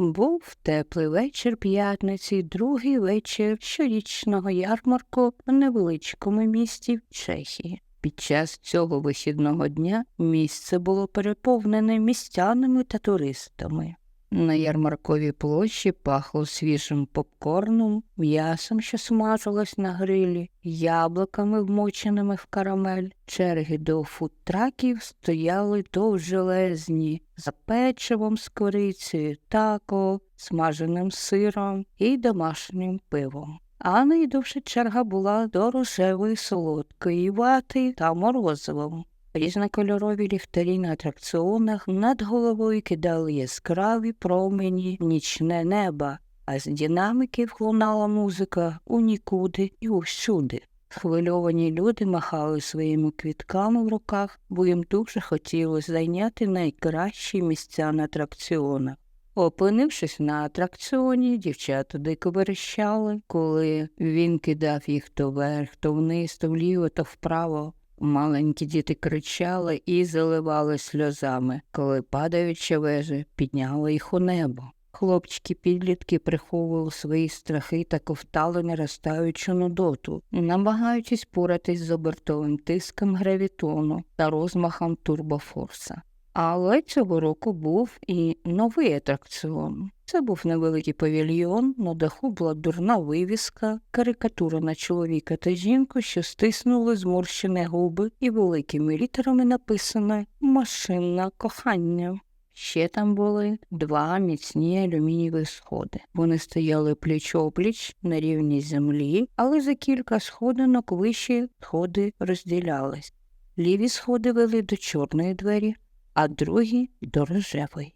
Був теплий вечір п'ятниці, другий вечір щорічного ярмарку в невеличкому місті в Чехії. Під час цього вихідного дня місце було переповнене містянами та туристами. На ярмарковій площі пахло свіжим попкорном, м'ясом, що смажилось на грилі, яблуками, вмоченими в карамель. Черги до фудтраків стояли довжелезні, за печивом з корицею, тако, смаженим сиром і домашнім пивом. А найдовша черга була до рожевої солодкої вати та морозивом. Різнокольорові ліхтарі на атракціонах над головою кидали яскраві промені нічне небо, а з динамиків лунала музика у нікуди і усюди. Схвильовані люди махали своїми квітками в руках, бо їм дуже хотілося зайняти найкращі місця на атракціонах. Опинившись на атракціоні, дівчата дико верещали, коли він кидав їх то вверх, то вниз, то вліво, то вправо. Маленькі діти кричали і заливали сльозами, коли падаюча вежа підняла їх у небо. Хлопчики підлітки приховували свої страхи та ковтали наростаючу нудоту, намагаючись поратись з обертовим тиском гравітону та розмахом турбофорса. Але цього року був і новий атракціон. Це був невеликий павільйон, на даху була дурна вивіска, карикатура на чоловіка та жінку, що стиснули зморщені губи, і великими літерами написане Машинне кохання. Ще там були два міцні алюмінієві сходи. Вони стояли пліч опліч на рівні землі, але за кілька сходинок вищі сходи розділялись. Ліві сходи вели до чорної двері, а другі до рожевої.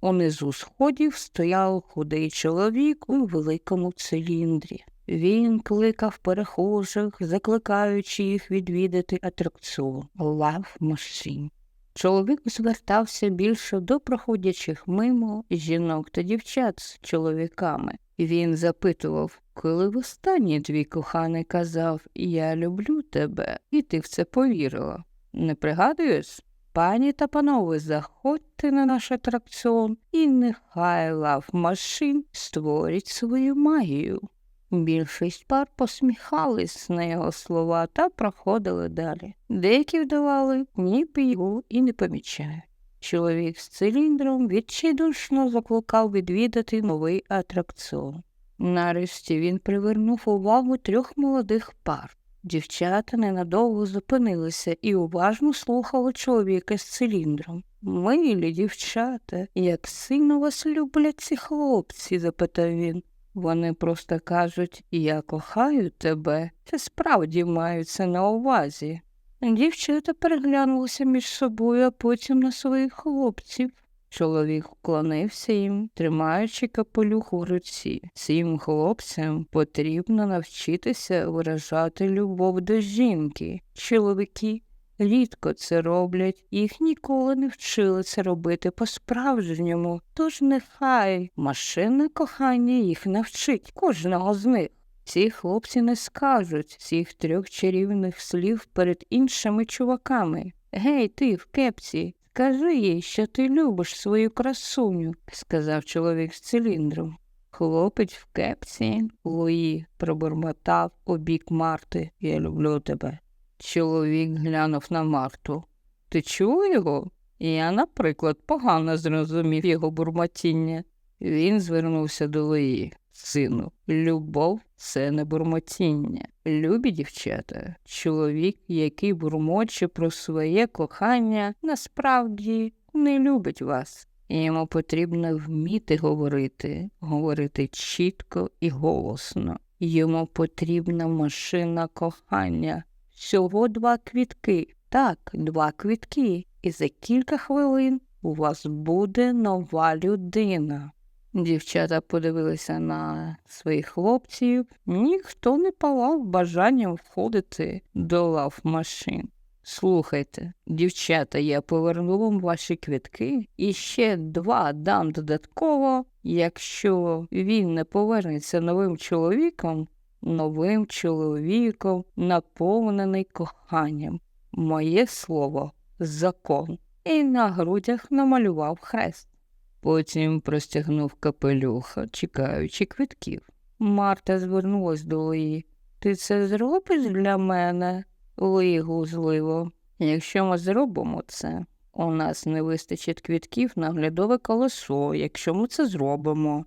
Унизу сходів стояв худий чоловік у великому циліндрі. Він кликав перехожих, закликаючи їх відвідати атракціон лав машин. Чоловік звертався більше до проходячих мимо жінок та дівчат з чоловіками. Він запитував, коли востаннє твій коханий казав Я люблю тебе, і ти в це повірила. Не пригадуєш? Пані та панове, заходьте на наш атракціон і нехай лав машин створить свою магію. Більшість пар посміхались на його слова та проходили далі. Деякі вдавали, ніби його і не помічають. Чоловік з циліндром відчайдушно закликав відвідати новий атракціон. Нарешті він привернув увагу трьох молодих пар. Дівчата ненадовго зупинилися і уважно слухали чоловіка з циліндром. Милі дівчата, як сильно вас люблять ці хлопці? запитав він. Вони просто кажуть Я кохаю тебе, це справді маються на увазі. Дівчата переглянулися між собою, а потім на своїх хлопців. Чоловік вклонився їм, тримаючи капелюх у руці. Цим хлопцям потрібно навчитися виражати любов до жінки. Чоловіки рідко це роблять, їх ніколи не вчили це робити по-справжньому. Тож нехай машинне кохання їх навчить кожного з них. Ці хлопці не скажуть цих трьох чарівних слів перед іншими чуваками. Гей, ти в кепці, Скажи їй, що ти любиш свою красуню, сказав чоловік з циліндром. Хлопець в кепці Луї пробормотав у бік Марти. Я люблю тебе. Чоловік глянув на Марту. Ти чув його? Я, наприклад, погано зрозумів його бурмотіння. Він звернувся до Луї. Сину, любов це не бурмотіння. Любі дівчата, чоловік, який бурмоче про своє кохання, насправді не любить вас. Йому потрібно вміти говорити, говорити чітко і голосно. Йому потрібна машина кохання. Всього два квітки. Так, два квітки. І за кілька хвилин у вас буде нова людина. Дівчата подивилися на своїх хлопців, ніхто не палав бажанням входити до лав машин. Слухайте, дівчата, я поверну вам ваші квітки і ще два дам додатково, якщо він не повернеться новим чоловіком, новим чоловіком, наповнений коханням. Моє слово закон. І на грудях намалював хрест. Потім простягнув капелюха, чекаючи квитків. Марта звернулась до Луї. Ти це зробиш для мене? Луї глузливо. Якщо ми зробимо це, у нас не вистачить квітків на глядове колесо, якщо ми це зробимо.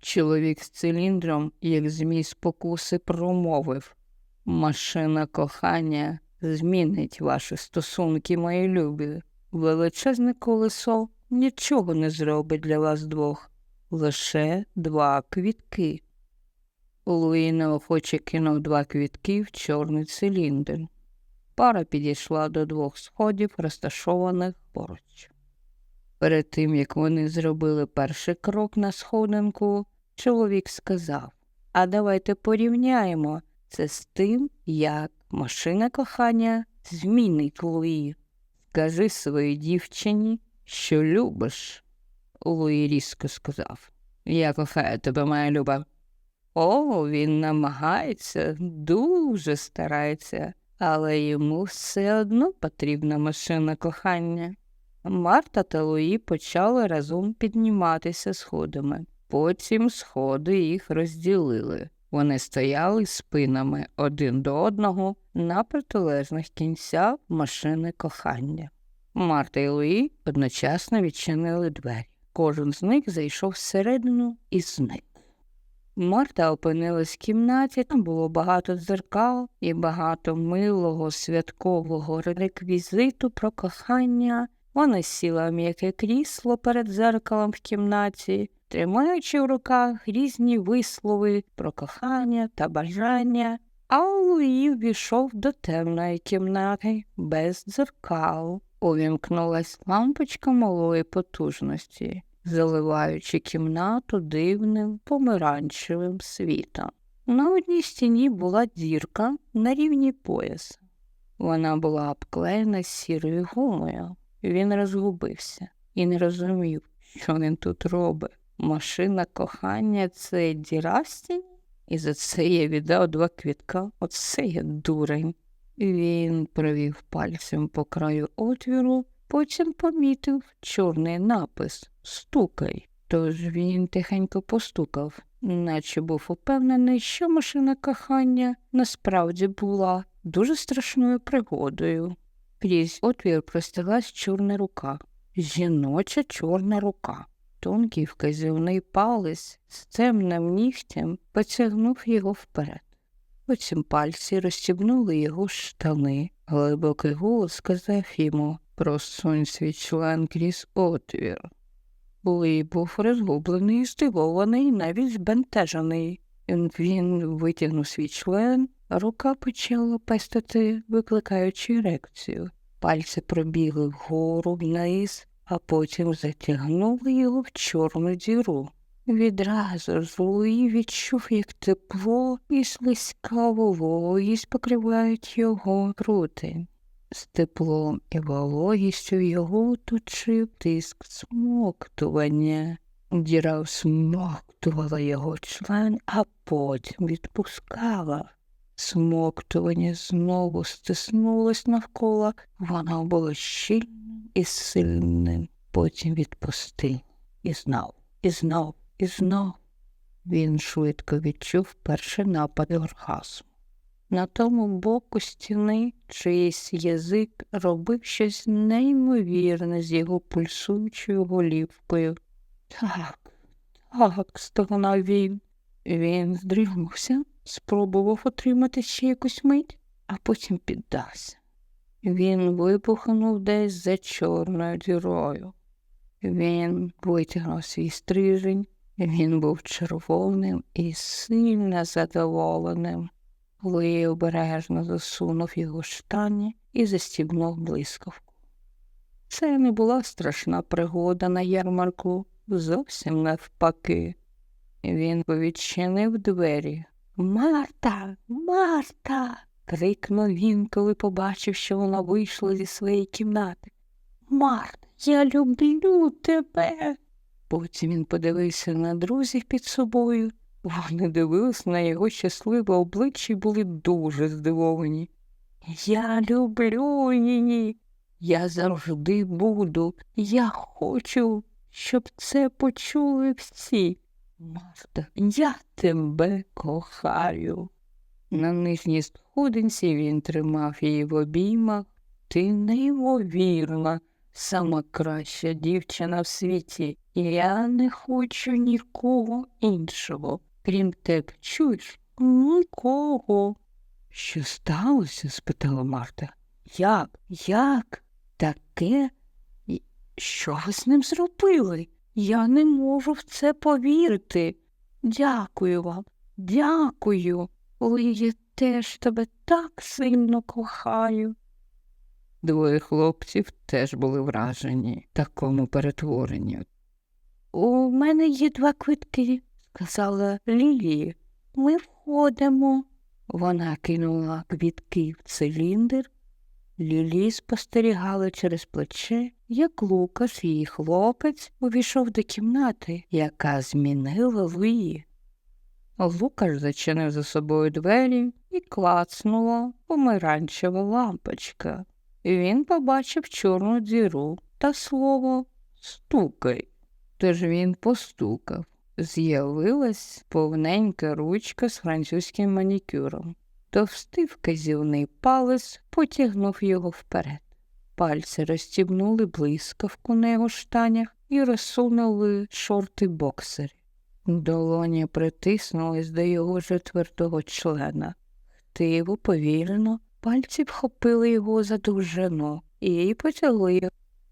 Чоловік з циліндром, як змій спокуси, промовив Машина кохання змінить ваші стосунки, мої любі. Величезне колесо нічого не зробить для вас двох, лише два квітки. Луї неохоче кинув два квітки в чорний циліндр. Пара підійшла до двох сходів, розташованих поруч. Перед тим, як вони зробили перший крок на сходинку, чоловік сказав А давайте порівняємо це з тим, як машина кохання змінить Луї. Скажи своїй дівчині, що любиш. Луї різко сказав. Я кохаю тебе, моя люба. О, він намагається, дуже старається, але йому все одно потрібна машина кохання. Марта та Луї почали разом підніматися сходами. Потім сходи їх розділили. Вони стояли спинами один до одного на протилежних кінцях машини кохання. Марта і Луї одночасно відчинили двері. Кожен з них зайшов всередину і зник. Марта опинилась в кімнаті, там було багато дзеркал і багато милого святкового реквізиту про кохання. Вона сіла в м'яке крісло перед дзеркалом в кімнаті, тримаючи в руках різні вислови про кохання та бажання, а Луї ввійшов до темної кімнати без дзеркал. Увімкнулась лампочка малої потужності, заливаючи кімнату дивним помаранчевим світом. На одній стіні була дірка на рівні пояса. Вона була обклеєна сірою гумою. Він розгубився і не розумів, що він тут робить. Машина кохання це діра стіні? І за це я віддав два квітка. Оце я дурень. Він провів пальцем по краю отвіру, потім помітив чорний напис Стукай. Тож він тихенько постукав, наче був упевнений, що машина кохання насправді була дуже страшною пригодою. Крізь отвір простяглась чорна рука, жіноча чорна рука. Тонкий вказівний палець з темним нігтем потягнув його вперед. Потім пальці розстібнули його штани. Глибокий голос сказав йому просунь свій член крізь отвір. Луї був розгублений, здивований, навіть збентежений. Він витягнув свій член, рука почала пестити, викликаючи ерекцію. Пальці пробігли вгору, вниз, а потім затягнули його в чорну діру. Відразу ж відчув, як тепло і слизька вологість покривають його груди. З теплом і вологістю його оточив тиск смоктування. Діра всмоктувала його член, а потім відпускала. Смоктування знову стиснулось навколо, воно було щільним і сильним, потім відпустив. І знов, і знов, і знов. Він швидко відчув перший напад оргазму. На тому боку стіни чиїсь язик робив щось неймовірне з його пульсуючою голівкою. Так, так, стогнав він. Він здригнувся, спробував отримати ще якусь мить, а потім піддався. Він вибухнув десь за чорною дірою. Він витягнув свій стрижень, він був червоним і сильно задоволеним. Луї обережно засунув його штані і застібнув блискавку. Це не була страшна пригода на ярмарку, зовсім навпаки. Він повідчинив двері. Марта, Марта. крикнув він, коли побачив, що вона вийшла зі своєї кімнати. Марта, я люблю тебе. Потім він подивився на друзів під собою. Вони дивились на його щасливе обличчя і були дуже здивовані. Я люблю її. Я завжди буду. Я хочу, щоб це почули всі. Марта, я тебе кохаю. На нижній сходинці він тримав її в обіймах. Ти неймовірна, сама краща дівчина в світі. Я не хочу нікого іншого. Крім тебе, чуєш? Нікого. Що сталося? спитала Марта. Як? Як? Таке? Що ви з ним зробили? Я не можу в це повірити. Дякую вам, дякую. Я теж тебе так сильно кохаю. Двоє хлопців теж були вражені такому перетворенню. У мене є два квитки, сказала Лілі. Ми входимо. Вона кинула квітки в циліндр. Лілі спостерігала через плече, як Лукаш, її хлопець, увійшов до кімнати, яка змінила Луї. Лукаш зачинив за собою двері і клацнула помаранчева лампочка. Він побачив чорну діру та слово стукай. Тож він постукав. З'явилась повненька ручка з французьким манікюром. Товстий вказівний палець потягнув його вперед. Пальці розстібнули блискавку на його штанях і розсунули шорти боксері. Долоні притиснулись до його же твердого члена. Хтиво, повільно, пальці вхопили його за довжину і потягли.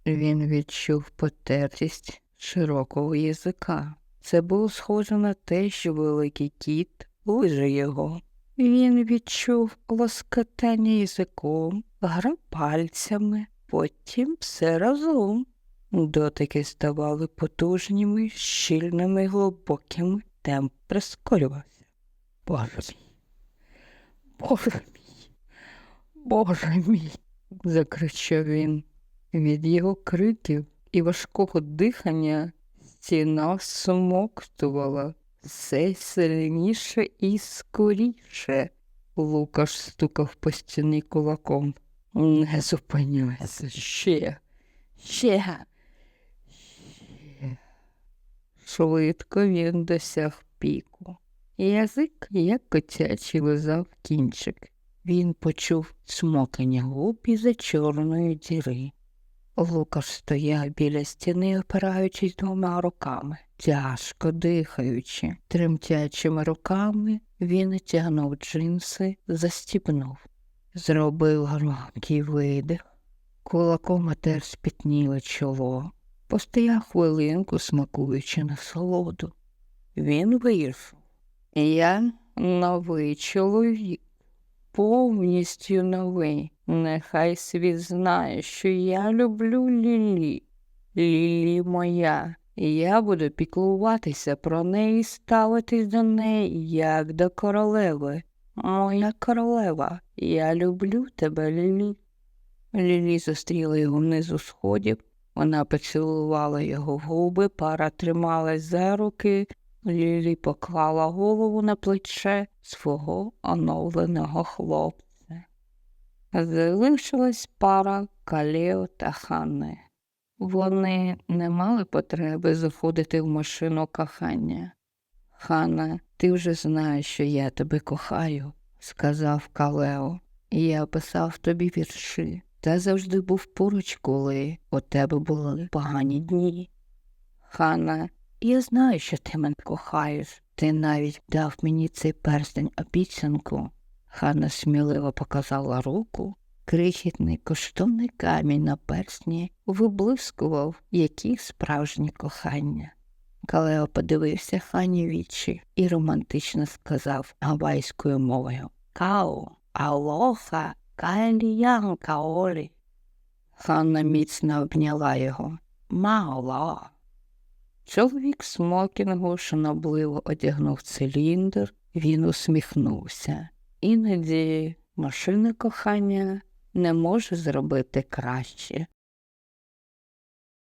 Він відчув потертість широкого язика. Це було схоже на те, що великий кіт лиже його. Він відчув лоскотання язиком, гра пальцями, потім все разом. Дотики ставали потужніми, щільними, глибокими, темп прискорювався. Боже мій, Боже мій, Боже мій, закричав він. Від його криків і важкого дихання стіна всмоктувала все сильніше і скоріше. Лукаш стукав по стіні кулаком. Не зупиняйся ще, ще, ще. Швидко він досяг піку. Язик, як котячий, лизав кінчик. Він почув смокання губ із-за чорної діри. Лукаш стояв біля стіни, опираючись двома руками, тяжко дихаючи, тремтячими руками він тягнув джинси, застібнув, зробив громкий видих, кулаком отер спітніле чоло, постояв хвилинку, смакуючи насолоду. Він вийшов. Я новий чоловік, повністю новий. Нехай світ знає, що я люблю Лілі. Лілі моя. Я буду піклуватися про неї і ставитись до неї, як до королеви. Моя королева, я люблю тебе, Лілі. Лілі зустріла його внизу сходів. Вона поцілувала його губи, пара трималась за руки. Лілі поклала голову на плече свого оновленого хлопця. Залишилась пара Калео та Ханни. Вони не мали потреби заходити в машину кохання. Ханна, ти вже знаєш, що я тебе кохаю, сказав Калео. і Я писав тобі вірші та завжди був поруч, коли у тебе були погані дні. Ханна, я знаю, що ти мене кохаєш. Ти навіть дав мені цей перстень обіцянку. Ханна сміливо показала руку. Крихітний коштовний камінь на персні виблискував, які справжні кохання. Калео подивився хані вічі і романтично сказав гавайською мовою Као, алоха, каеліян каолі. Ханна міцно обняла його. Маоло. Чоловік смокінгу шанобливо одягнув циліндр, він усміхнувся. Іноді машина кохання не може зробити краще,